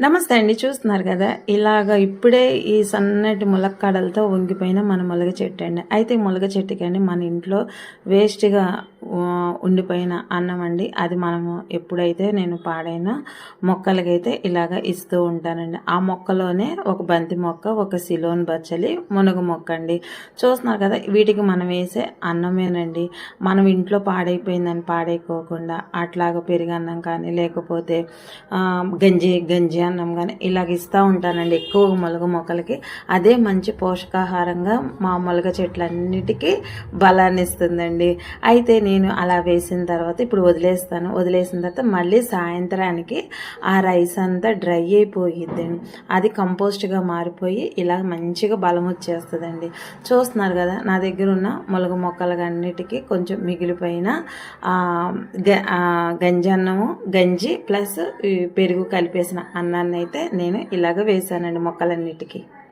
నమస్తే అండి చూస్తున్నారు కదా? ఇలాగ ఇప్పుడే ఈ సన్నటి ములక్కాడలతో వంగిపోయిన మన ములగ చెట్టు అండి. అయితే ఈ ములగ చెట్టుకి అండి మన ఇంట్లో వేస్ట్గా ఉండిపోయిన అన్నం అండి. అది మనము ఎప్పుడైతే నేను పాడైన మొక్కలకైతే ఇలాగ ఇస్తూ ఉంటానండి. ఆ మొక్కలోనే ఒక బంతి మొక్క ఒక సిలోన్ బచ్చలి మునగ మొక్క అండి. చూస్తున్నారు కదా వీటికి మనం వేసే అన్నమేనండి. మనం ఇంట్లో పాడైపోయిందని పాడైపోకుండా అట్లాగ పెరిగన్నం కానీ లేకపోతే గంజి గంజి అన్నం కానీ ఇలాగ ఇస్తూ ఉంటానండి. ఎక్కువ మొలగ మొక్కలకి అదే మంచి పోషకాహారంగా మా మొలగ చెట్లన్నిటికీ బలాన్ని ఇస్తుందండి అయితే నేను నేను అలా వేసిన తర్వాత ఇప్పుడు వదిలేస్తాను. వదిలేసిన తర్వాత మళ్ళీ సాయంత్రానికి ఆ రైస్ అంతా డ్రై అయిపోయిద్ది. అది కంపోస్ట్గా మారిపోయి ఇలా మంచిగా బలం వచ్చేస్తుందండి. చూస్తున్నారు కదా నా దగ్గర ఉన్న మొలగ మొక్కలు అన్నిటికీ కొంచెం మిగిలిపోయిన గంజన్నము గ- గంజి గంజి ప్లస్ ఈ పెరుగు కలిపేసిన అన్నాన్ని అయితే నేను ఇలాగ వేసానండి మొక్కలన్నిటికీ.